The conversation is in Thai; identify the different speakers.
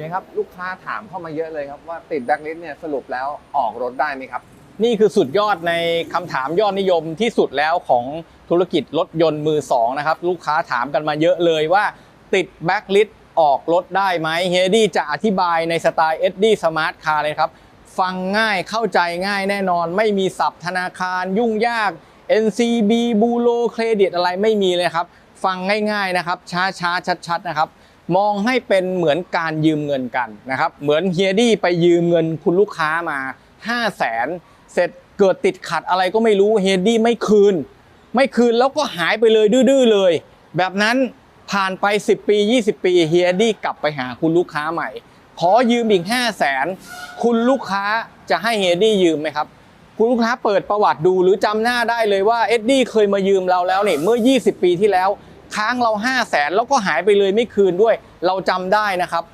Speaker 1: นี่ครับลูกค้าถามเข้ามาเยอะเลยครับว่าติดแบ็คลิสเนี่ยสรุปแล้วออกรถได้ไหมครับ
Speaker 2: นี่คือสุดยอดในคำถามยอดนิยมที่สุดแล้วของธุรกิจรถยนต์มือสองนะครับลูกค้าถามกันมาเยอะเลยว่า ติดแบ็คลิสออกรถได้ไหมเฮดี้จะอธิบายในสไตล์ SD Smart Car เลยครับฟังง่ายเข้าใจง่ายแน่นอน ไม่มีศัพท์ธนาคารยุ่งยาก NCB บูโรเครดิตอะไรไม่มีเลยครับ ฟังง่ายๆนะครับ ช้าๆชัดๆนะครับ มองให้เป็นเหมือนการยืมเงินกันนะครับเหมือนเฮียดี้ไปยืมเงินคุณลูกค้ามา 5 0 0แสนเสร็จเกิดติดขัดอะไรก็ไม่รู้เฮียดี้ไม่คืน ไม่คืนแล้วก็หายไปเลยดื้อๆเลย แบบนั้นผ่านไป 10 ปี 20 ปีเฮียดี้กลับไปหาคุณลูกค้าใหม่ ขอยืมอีก 5 0 0แสนคุณลูกค้าจะให้เฮียดี้ยืมไหมครับคุณลูกค้าเปิดประวัติดูหรือจำหน้าได้เลยว่าเอ็ดดี้เคยมายืมเราแล้วเนี่ยเมื่อ 20 ปีที่แล้ว ค้างเรา 5 0 0แสนแล้วก็หายไปเลยไม่คืนด้วย เราจำได้นะครับ